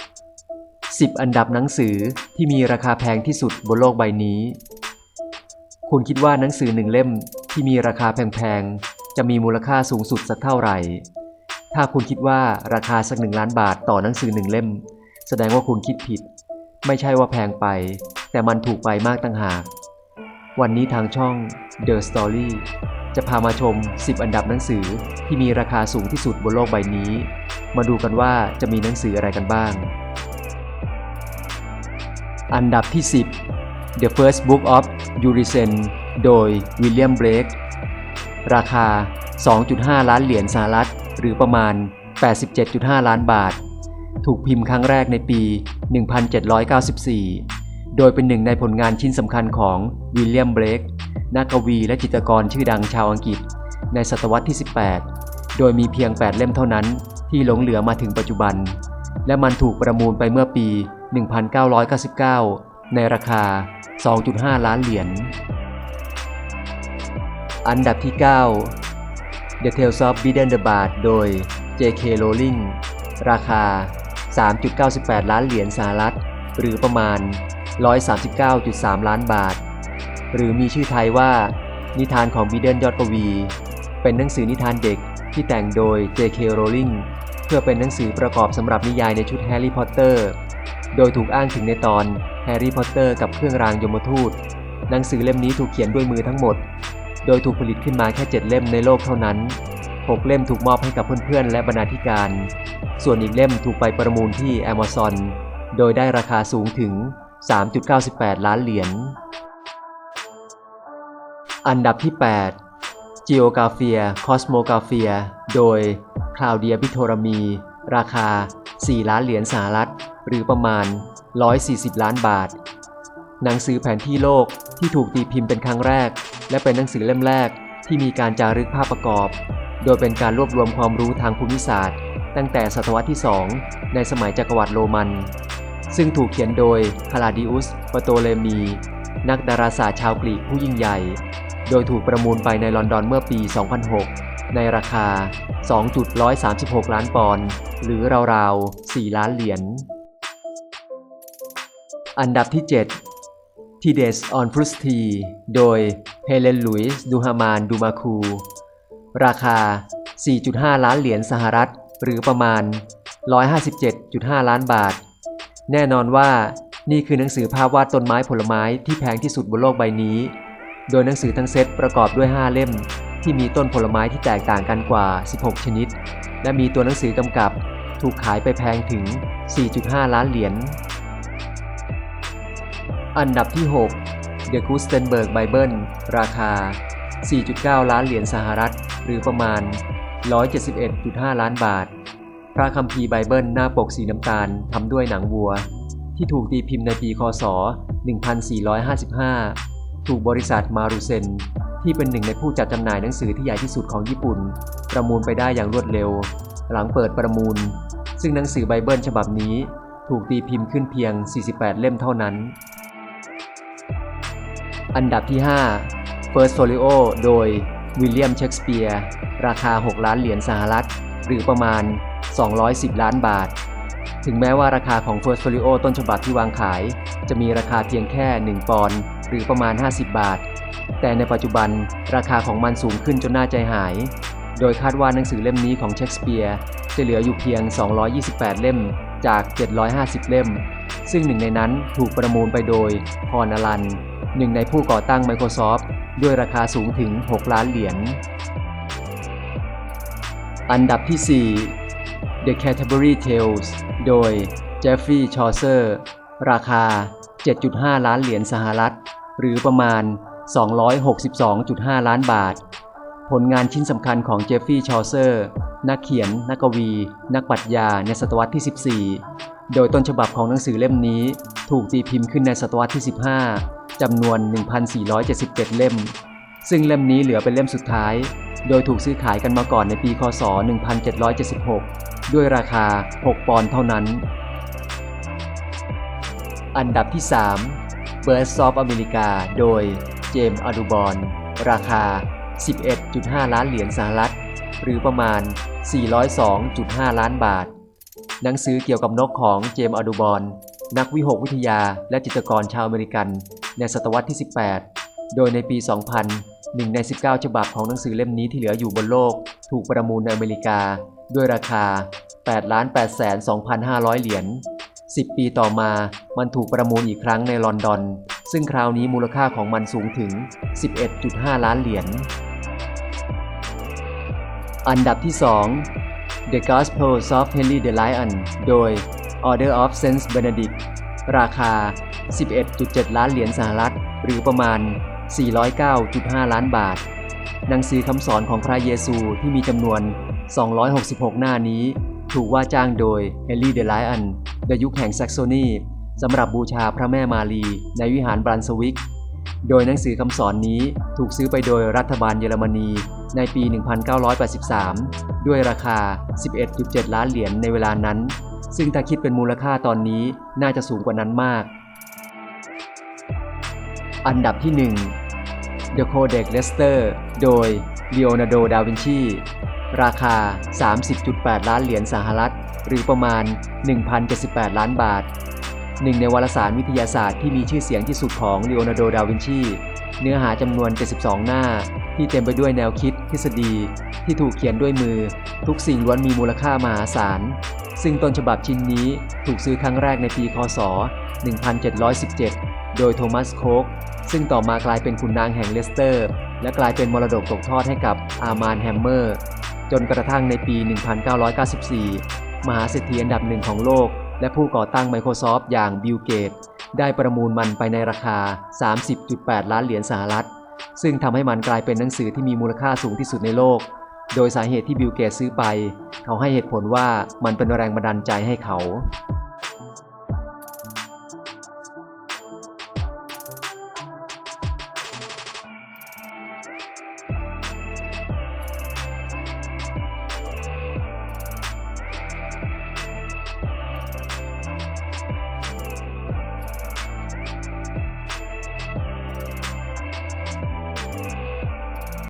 10 อันดับหนังสือที่มีราคาแพงที่สุดบนโลกใบนี้ คุณคิดว่าหนังสือหนึ่งเล่มที่มีราคาแพงๆ จะมีมูลค่าสูงสุดสักเท่าไหร่ ถ้าคุณคิดว่าราคาสักหนึ่งล้านบาทต่อหนังสือหนึ่งเล่ม แสดงว่าคุณคิดผิด ไม่ใช่ว่าแพงไป แต่มันถูกไปมากตั้งหาก วันนี้ทางช่อง The Story จะพามาชม 10 อันดับหนังสือที่มีราคาสูงที่สุดบนโลกใบนี้ มาดูกันว่าจะมีหนังสืออะไรกันบ้าง อันดับที่ 10 The First Book of Ulysses โดยวิลเลียมเบรกราคา 2.5 ล้านเหรียญสหรัฐ หรือประมาณ 87.5 ล้านบาท ถูกพิมพ์ครั้งแรกในปี 1794 โดยเป็นหนึ่งในผลงานชิ้นสำคัญของวิลเลียมเบรก นักกวีและจิตรกรชื่อดังชาวอังกฤษ ในศตวรรษที่ 18 โดยมีเพียง 8 เล่มเท่านั้นที่หลงเหลือมาถึงปัจจุบัน และมันถูกประมูลไปเมื่อปี 1999 ในราคา 2.5 ล้านเหรียญ อันดับที่ 9 The Tales of Biden the Bard โดย J.K. Rowling ราคา 3.98 ล้านเหรียญสหรัฐ หรือประมาณ 139.3 ล้านบาท หรือมีชื่อไทยว่า นิทานของบีเดนยอดกวี เป็นหนังสือนิทานเด็กที่แต่งโดย J.K. Rowling เพื่อเป็นหนังสือประกอบสำหรับนิยายในชุดแฮร์รี่พอตเตอร์ โดยถูกอ้างถึงในตอนแฮร์รี่พอตเตอร์กับเครื่องรางยมทูต หนังสือเล่มนี้ถูกเขียนด้วยมือทั้งหมด โดยถูกผลิตขึ้นมาแค่ 7 เล่มในโลกเท่านั้น 6 เล่มถูกมอบให้กับเพื่อนๆ และบรรณาธิการ ส่วนอีกเล่มถูกไปประมูลที่ Amazon โดยได้ราคาสูงถึง 3.98 ล้านเหรียญ อันดับที่ 8 Geographia Cosmographia โดยคลาวเดียพิโทรมี ราคา 4 ล้านเหรียญสหรัฐ หรือประมาณ 140 ล้านบาท หนังสือแผนที่โลกที่ถูกตีพิมพ์เป็นครั้งแรก และเป็นหนังสือเล่มแรกที่มีการจารึกภาพประกอบ โดยเป็นการรวบรวมความรู้ทางภูมิศาสตร์ ตั้งแต่ศตวรรษที่ 2 ในสมัยจักรวรรดิโรมัน ซึ่งถูกเขียนโดยคาลาดิอุสปโตเลมี นักดาราศาสตร์ชาวกรีกผู้ยิ่งใหญ่ โดยถูกประมูลไปในลอนดอนเมื่อปี 2006 ในราคา 2.136 ล้านปอนด์หรือราวๆ 4 ล้านเหรียญ อันดับที่7 t i d e s on f r u s t y โดยเฮเลนลุยส์ดูฮามานดูมาคู ราคา 4.5 ล้านเหรียญสหรัฐ หรือประมาณ 157.5 ล้านบาท แน่นอนว่านี่คือหนังสือภาพวาดต้นไม้ผลไม้ที่แพงที่สุดบนโลกใบนี้ โดยหนังสือทั้งเซตประกอบด้วย 5 เล่ม ที่มีต้นผลไม้ที่แตกต่างกันกว่า 16 ชนิด และมีตัวหนังสือกำกับถูกขายไปแพงถึง 4.5 ล้านเหรียญ อันดับที่ 6 The Gutenberg Bible ราคา 4.9 ล้านเหรียญสหรัฐ หรือประมาณ 171.5 ล้านบาท พระคัมภีร์ไบเบิลหน้าปกสีน้ำตาลทำด้วยหนังวัว ที่ถูกตีพิมพ์ในปีคศ 1455 ถูกบริษัทมารุเซนที่เป็นหนึ่งในผู้จัดจำหน่ายหนังสือที่ใหญ่ที่สุดของญี่ปุ่น ประมูลไปได้อย่างรวดเร็ว หลังเปิดประมูล ซึ่งหนังสือไบเบิลฉบับนี้ ถูกตีพิมพ์ขึ้นเพียง 48 เล่มเท่านั้น อันดับที่ 5 First Folio โดยวิลเลียมเชกสเปียร์ราคา 6 ล้านเหรียญสหรัฐ หรือประมาณ 210 ล้านบาท ถึงแม้ว่าราคาของ First Folio ต้นฉบับที่วางขาย จะมีราคาเพียงแค่ 1 ปอนด์ หรือประมาณ 50 บาท แต่ในปัจจุบันราคาของมันสูงขึ้นจนน่าใจหาย โดยคาดว่าหนังสือเล่มนี้ของเชกสเปียร์จะเหลืออยู่เพียง 228 เล่มจาก 750 เล่ม ซึ่งหนึ่งในนั้นถูกประมูลไปโดยพรอลัน หนึ่งในผู้ก่อตั้ง Microsoft ด้วยราคาสูงถึง 6 ล้านเหรียญ อันดับที่ 4 The Canterbury Tales โดย Jeffrey Chaucer ราคา 7.5 ล้านเหรียญสหรัฐ หรือประมาณ 262.5 ล้านบาท ผลงานชิ้นสำคัญของเจฟฟี่ชอเซอร์ นักเขียน นักกวี นักปรัชญาในศตวรรษที่ 14 โดยต้นฉบับของหนังสือเล่มนี้ถูกตีพิมพ์ขึ้นในศตวรรษที่ 15 จำนวน 1,477 เล่ม ซึ่งเล่มนี้เหลือเป็นเล่มสุดท้าย โดยถูกซื้อขายกันมาก่อนในปี คศ 1776 ด้วยราคา 6 ปอนด์เท่านั้น อันดับที่ 3 Birds of America โดยเจมส์อดูบอนราคา 11.5 ล้านเหรียญสหรัฐ หรือประมาณ 402.5 ล้านบาท หนังสือเกี่ยวกับนกของเจมส์อดูบอนนักวิหกวิทยาและจิตรกรชาวอเมริกัน ในศตวรรษที่ 18 โดยในปี 2000หนึ่งใน 19 ฉบับของหนังสือเล่มนี้ที่เหลืออยู่บนโลก ถูกประมูลในอเมริกา ด้วยราคา 8 8 2 5 0 0 เหรียญ 10 ปีต่อมามันถูกประมูลอีกครั้งในลอนดอน ซึ่งคราวนี้มูลค่าของมันสูงถึง 11.5 ล้านเหรียญ อันดับที่ 2 The Gospels of Henry the Lion โดย Order of Saint Benedict ราคา 11.7 ล้านเหรียญสหรัฐ หรือประมาณ 409.5 ล้านบาท หนังสือคำสอนของพระเยซูที่มีจำนวน 266 หน้านี้ ถูกว่าจ้างโดย Henry the Lion ในยุคแห่งแซกโซนีสำหรับบูชาพระแม่มารีในวิหารบรันสวิก โดยหนังสือคำสอนนี้ถูกซื้อไปโดยรัฐบาลเยอรมนีในปี 1983 ด้วยราคา 11.7 ล้านเหรียญในเวลานั้น ซึ่งถ้าคิดเป็นมูลค่าตอนนี้น่าจะสูงกว่านั้นมาก อันดับที่ 1 The Codex Leicester โดย Leonardo da Vinci ราคา 30.8 ล้านเหรียญสหรัฐ หรือประมาณ 1,078 ล้านบาท หนึ่งในวารสารวิทยาศาสตร์ที่มีชื่อเสียงที่สุดของ Leonardo da Vinci เนื้อหาจำนวน 72 หน้า ที่เต็มไปด้วยแนวคิด ทฤษฎี ที่ถูกเขียนด้วยมือ ทุกสิ่งล้วนมีมูลค่ามหาศาล ซึ่งต้นฉบับชิ้นนี้ถูกซื้อครั้งแรกในปีคศ 1717 โดยโทมัสโคกซึ่งต่อมากลายเป็นขุนนางแห่งเลสเตอร์ และกลายเป็นมรดกตกทอดให้กับอาร์มานแฮมเมอร์ จนกระทั่งในปี 1994 มหาเศรษฐีอันดับหนึ่งของโลก และผู้ก่อตั้ง Microsoft อย่างบิลเกตได้ประมูลมันไปในราคา 30.8 ล้านเหรียญสหรัฐ ซึ่งทำให้มันกลายเป็นหนังสือที่มีมูลค่าสูงที่สุดในโลก โดยสาเหตุที่บิลเกตซื้อไป เขาให้เหตุผลว่ามันเป็นแรงบันดาลใจให้เขา